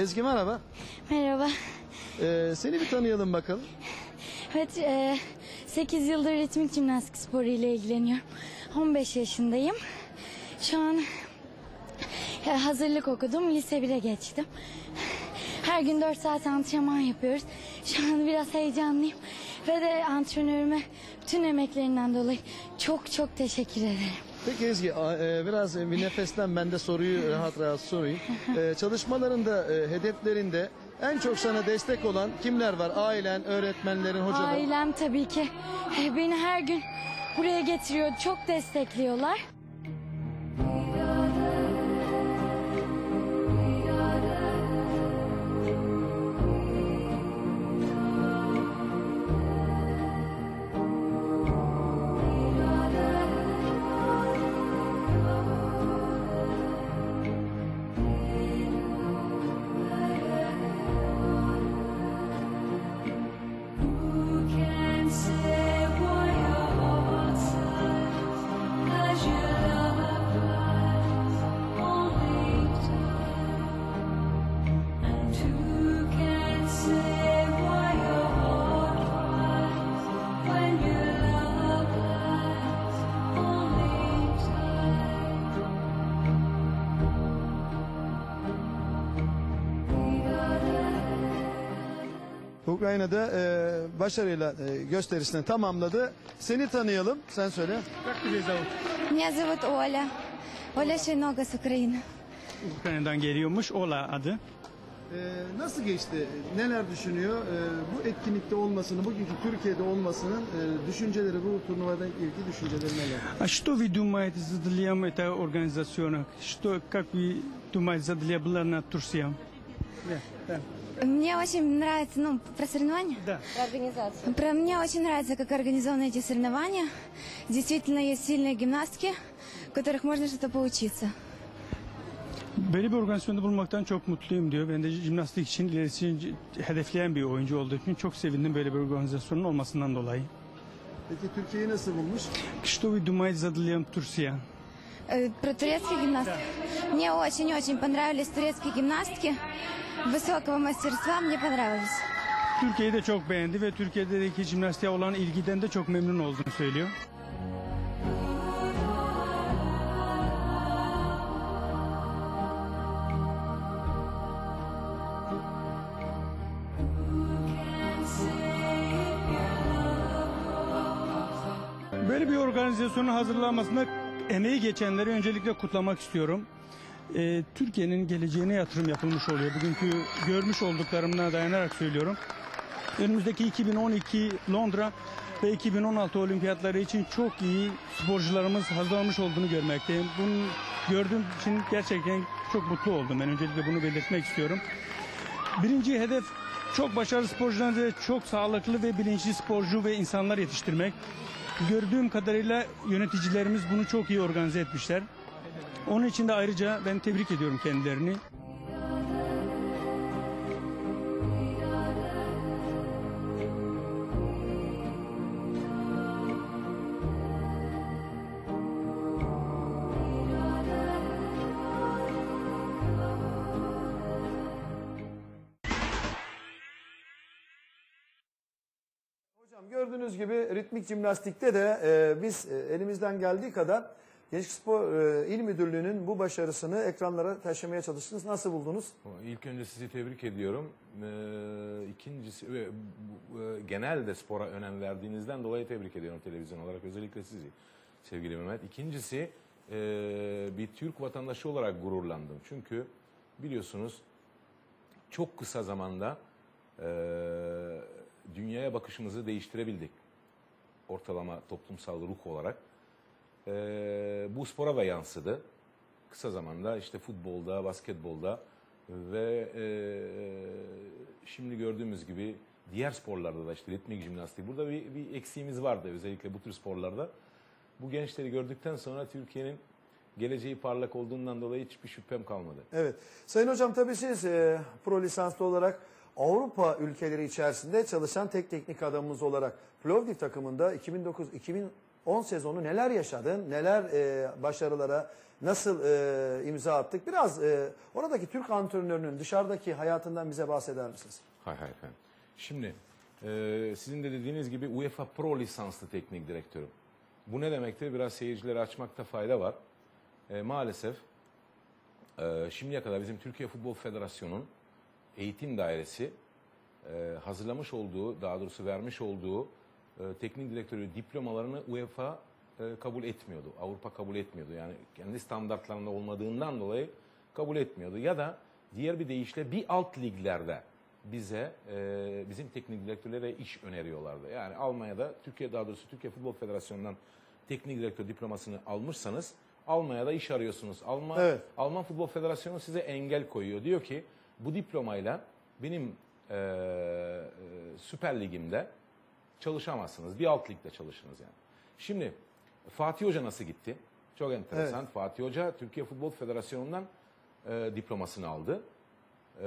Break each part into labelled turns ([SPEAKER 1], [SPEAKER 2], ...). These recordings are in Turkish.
[SPEAKER 1] Ezgi merhaba.
[SPEAKER 2] Merhaba.
[SPEAKER 1] Ee, seni bir tanıyalım bakalım.
[SPEAKER 2] Evet, e, 8 yıldır ritmik jimnastik sporu ile ilgileniyorum. 15 yaşındayım. Şu an e, hazırlık okudum, lise 1'e geçtim. Her gün 4 saat antrenman yapıyoruz. Şu an biraz heyecanlıyım. Ve de antrenörüme bütün emeklerinden dolayı çok çok teşekkür ederim.
[SPEAKER 1] Peki Ezgi e, biraz e, bir nefesten ben de soruyu rahat rahat sorayım. Çalışmalarında, e, hedeflerinde en çok sana destek olan kimler var? Ailen, öğretmenlerin, hocaların.
[SPEAKER 2] Ailem tabii ki e, beni her gün buraya getiriyor. Çok destekliyorlar.
[SPEAKER 1] Ukrayna'da e, başarıyla e, gösterisini tamamladı. Seni tanıyalım. Sen söyle.
[SPEAKER 3] Как тебя зовут?
[SPEAKER 2] Меня зовут Оля. Оля Шейнога с Украины.
[SPEAKER 3] Ukrayna'dan geliyormuş. Ola adı.
[SPEAKER 1] Ee, nasıl geçti? Neler düşünüyor? Ee, bu etkinlikte olmasını, bugünkü Türkiye'de olmasının e, düşünceleri, bu turnuvadan ilgili düşünceleri neler?
[SPEAKER 3] А что вы думаете за длием этой организации? Что, как вы думаете за длием была на Турции? Да, да.
[SPEAKER 2] Мне очень нравится, ну, про соревнования?
[SPEAKER 3] Да.
[SPEAKER 2] Про мне очень нравится, как организованы эти соревнования. Действительно, есть сильные гимнастки, в которых можно что-то поучиться.
[SPEAKER 3] Böyle bir organizasyonda bulunmaktan çok mutluyum diyor. Ben de jimnastik için ilerisi hedefleyen bir oyuncu olduğu için çok sevindim böyle bir organizasyonun olmasından dolayı.
[SPEAKER 1] Peki Türkiye'yi nasıl bulmuş?
[SPEAKER 3] Что вы думаете за длием Турция?
[SPEAKER 2] Э, Про турецких гимнасток. Мне очень-очень понравились турецкие гимнастки. Высокого мастерства мне понравилось.
[SPEAKER 3] Türkiye'yi de çok beğendi ve Türkiye'deki jimnastiğe olan ilgiden de çok memnun olduğunu söylüyor. Böyle bir organizasyonun hazırlanmasında emeği geçenleri öncelikle kutlamak istiyorum. Ee, Türkiye'nin geleceğine yatırım yapılmış oluyor. Bugünkü görmüş olduklarımına dayanarak söylüyorum. Önümüzdeki 2012 Londra ve 2016 olimpiyatları için çok iyi sporcularımız hazırlanmış olduğunu görmekteyim. Bunu gördüğüm için gerçekten çok mutlu oldum. Ben öncelikle bunu belirtmek istiyorum. Birinci hedef çok başarılı sporcular ve çok sağlıklı ve bilinçli sporcu ve insanlar yetiştirmek. Gördüğüm kadarıyla yöneticilerimiz bunu çok iyi organize etmişler. Onun için de ayrıca ben tebrik ediyorum kendilerini.
[SPEAKER 1] Gördüğünüz gibi ritmik jimnastikte de e, biz e, elimizden geldiği kadar Gençlik Spor e, İl Müdürlüğü'nün bu başarısını ekranlara taşımaya çalıştınız. Nasıl buldunuz?
[SPEAKER 4] İlk önce sizi tebrik ediyorum. Ee, ikincisi bu- e, genelde spora önem verdiğinizden dolayı tebrik ediyorum televizyon olarak özellikle sizi sevgili Mehmet. İkincisi e, bir Türk vatandaşı olarak gururlandım. Çünkü biliyorsunuz çok kısa zamanda e, dünyaya bakışımızı değiştirebildik. Ortalama toplumsal ruh olarak. E, bu spora da yansıdı. Kısa zamanda işte futbolda, basketbolda ve e, şimdi gördüğümüz gibi diğer sporlarda da işte ritmik jimnastik. Burada bir, bir eksiğimiz vardı özellikle bu tür sporlarda. Bu gençleri gördükten sonra Türkiye'nin geleceği parlak olduğundan dolayı hiçbir şüphem kalmadı.
[SPEAKER 1] Evet. Sayın Hocam tabii siz e, pro lisanslı olarak Avrupa ülkeleri içerisinde çalışan tek teknik adamımız olarak Plovdiv takımında 2009 2000 10 sezonu neler yaşadın, neler e, başarılara nasıl e, imza attık? Biraz e, oradaki Türk antrenörünün dışarıdaki hayatından bize bahseder misiniz?
[SPEAKER 4] Hay hay efendim. Şimdi e, sizin de dediğiniz gibi UEFA Pro lisanslı teknik direktörüm. Bu ne demektir? Biraz seyircileri açmakta fayda var. E, maalesef e, şimdiye kadar bizim Türkiye Futbol Federasyonu'nun eğitim dairesi e, hazırlamış olduğu, daha doğrusu vermiş olduğu e, teknik direktörü diplomalarını UEFA e, kabul etmiyordu. Avrupa kabul etmiyordu. Yani kendi standartlarında olmadığından dolayı kabul etmiyordu. Ya da diğer bir deyişle bir alt liglerde bize e, bizim teknik direktörlere iş öneriyorlardı. Yani Almanya'da Türkiye daha doğrusu Türkiye Futbol Federasyonu'ndan teknik direktör diplomasını almışsanız Almanya'da iş arıyorsunuz. Alman
[SPEAKER 1] Evet.
[SPEAKER 4] Alman Futbol Federasyonu size engel koyuyor. Diyor ki bu diplomayla benim e, Süper Ligimde çalışamazsınız. Bir alt ligde çalışınız yani. Şimdi Fatih Hoca nasıl gitti? Çok enteresan. Fatih Hoca Türkiye Futbol Federasyonu'ndan e, diplomasını aldı. E,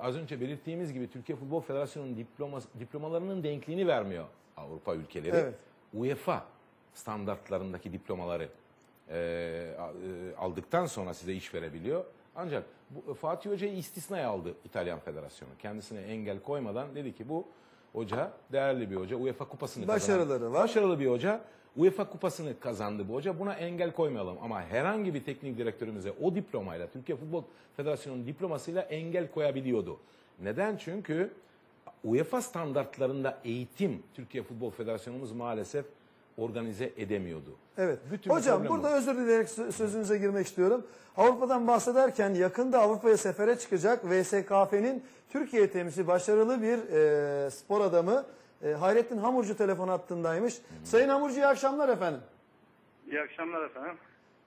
[SPEAKER 4] az önce belirttiğimiz gibi Türkiye Futbol Federasyonu'nun diploması, diplomalarının denkliğini vermiyor Avrupa ülkeleri.
[SPEAKER 1] Evet.
[SPEAKER 4] UEFA standartlarındaki diplomaları e, e, aldıktan sonra size iş verebiliyor. Ancak bu, Fatih Hoca'yı istisnaya aldı İtalyan Federasyonu. Kendisine engel koymadan dedi ki bu hoca değerli bir hoca. UEFA kupasını
[SPEAKER 1] Başarıları
[SPEAKER 4] kazanan,
[SPEAKER 1] var.
[SPEAKER 4] Başarılı bir hoca. UEFA kupasını kazandı bu hoca. Buna engel koymayalım. Ama herhangi bir teknik direktörümüze o diplomayla, Türkiye Futbol Federasyonu'nun diplomasıyla engel koyabiliyordu. Neden? Çünkü UEFA standartlarında eğitim Türkiye Futbol Federasyonumuz maalesef organize edemiyordu.
[SPEAKER 1] Evet.
[SPEAKER 4] Bütün
[SPEAKER 1] Hocam burada
[SPEAKER 4] bu.
[SPEAKER 1] özür dileyerek sö- sözünüze girmek istiyorum. Avrupa'dan bahsederken yakında Avrupa'ya sefere çıkacak VSKF'nin Türkiye temsilcisi başarılı bir e, spor adamı e, Hayrettin Hamurcu telefon hattındaymış. Sayın Hamurcu iyi akşamlar efendim.
[SPEAKER 5] İyi akşamlar efendim.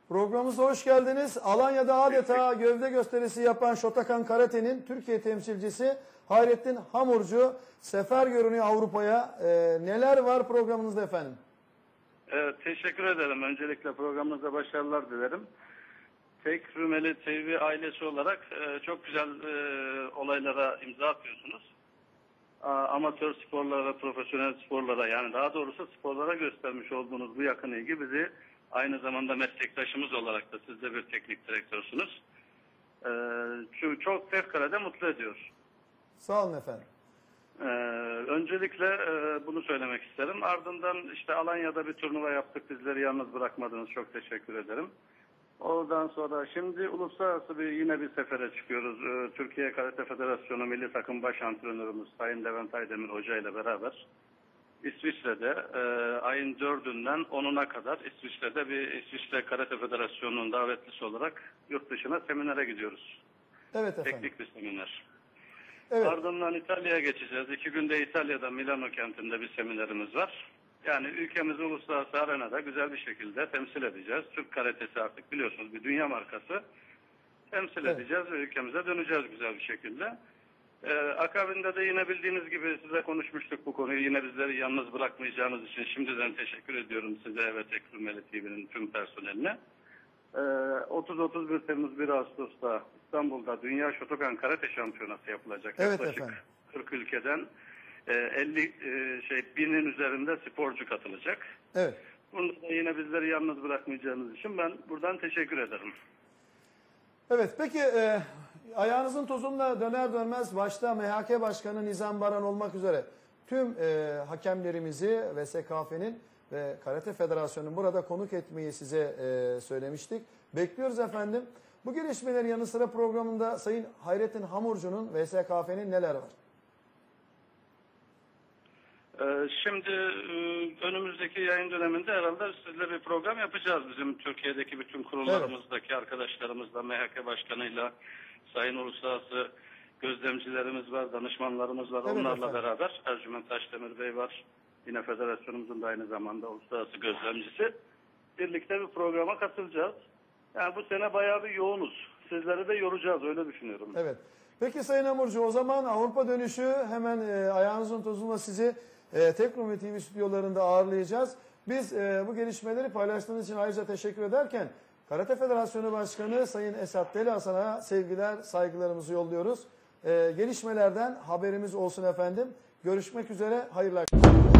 [SPEAKER 1] Programımıza hoş geldiniz. Alanya'da adeta gövde gösterisi yapan Shotokan Karate'nin Türkiye temsilcisi Hayrettin Hamurcu sefer görünüyor Avrupa'ya. E, neler var programınızda efendim?
[SPEAKER 5] Evet, teşekkür ederim. Öncelikle programınıza başarılar dilerim. Tek Rümeli TV ailesi olarak e, çok güzel e, olaylara imza atıyorsunuz. A, amatör sporlara, profesyonel sporlara yani daha doğrusu sporlara göstermiş olduğunuz bu yakın ilgi bizi aynı zamanda meslektaşımız olarak da siz de bir teknik direktörsünüz. E, çok fevkalade mutlu ediyor.
[SPEAKER 1] Sağ olun efendim.
[SPEAKER 5] Ee, öncelikle e, bunu söylemek isterim. Ardından işte Alanya'da bir turnuva yaptık. Bizleri yalnız bırakmadınız. Çok teşekkür ederim. Oradan sonra şimdi uluslararası bir yine bir sefere çıkıyoruz. Ee, Türkiye Karate Federasyonu Milli Takım Baş Antrenörümüz Sayın Levent Aydemir Hoca ile beraber İsviçre'de e, ayın 4'ünden 10'una kadar İsviçre'de bir İsviçre Karate Federasyonu'nun davetlisi olarak yurt dışına seminere gidiyoruz.
[SPEAKER 1] Evet efendim.
[SPEAKER 5] Teknik bir seminer.
[SPEAKER 1] Evet.
[SPEAKER 5] Ardından İtalya'ya geçeceğiz. İki günde İtalya'da Milano kentinde bir seminerimiz var. Yani ülkemizi uluslararası arenada güzel bir şekilde temsil edeceğiz. Türk karatesi artık biliyorsunuz bir dünya markası. Temsil
[SPEAKER 1] Evet.
[SPEAKER 5] edeceğiz ve ülkemize döneceğiz güzel bir şekilde. Ee, akabinde de yine bildiğiniz gibi size konuşmuştuk bu konuyu. Yine bizleri yalnız bırakmayacağınız için şimdiden teşekkür ediyorum size ve Tekrimeli TV'nin tüm personeline. Ee, 30-31 Temmuz 1 Ağustos'ta İstanbul'da Dünya Shotokan Karate Şampiyonası yapılacak.
[SPEAKER 1] Evet
[SPEAKER 5] Yaklaşık
[SPEAKER 1] efendim.
[SPEAKER 5] 40 ülkeden e, 50 e, şey binin üzerinde sporcu katılacak.
[SPEAKER 1] Evet.
[SPEAKER 5] Bunda da yine bizleri yalnız bırakmayacağınız için ben buradan teşekkür ederim.
[SPEAKER 1] Evet peki e, ayağınızın tozunla döner dönmez başta MHK Başkanı Nizam Baran olmak üzere tüm e, hakemlerimizi ve SKF'nin ve Karate Federasyonu'nun burada konuk etmeyi size e, söylemiştik. Bekliyoruz efendim. Bu gelişmelerin yanı sıra programında Sayın Hayrettin Hamurcu'nun ve SKF'nin neler var?
[SPEAKER 5] Ee, Şimdi e, önümüzdeki yayın döneminde herhalde sizle bir program yapacağız. Bizim Türkiye'deki bütün kurullarımızdaki arkadaşlarımızla, MHK Başkanı'yla, Sayın Uluslararası gözlemcilerimiz var, danışmanlarımız var.
[SPEAKER 1] Evet
[SPEAKER 5] Onlarla
[SPEAKER 1] efendim.
[SPEAKER 5] beraber Ercüment Taşdemir Bey var. Yine federasyonumuzun da aynı zamanda uluslararası gözlemcisi. Birlikte bir programa katılacağız. Yani bu sene bayağı bir yoğunuz. Sizleri de yoracağız öyle düşünüyorum.
[SPEAKER 1] Evet. Peki Sayın Hamurcu o zaman Avrupa dönüşü hemen e, ayağınızın tozuyla sizi e, Teknomi TV stüdyolarında ağırlayacağız. Biz e, bu gelişmeleri paylaştığınız için ayrıca teşekkür ederken Karate Federasyonu Başkanı Sayın Esat Deli Hasan'a sevgiler, saygılarımızı yolluyoruz. E, gelişmelerden haberimiz olsun efendim. Görüşmek üzere, hayırlı akşamlar.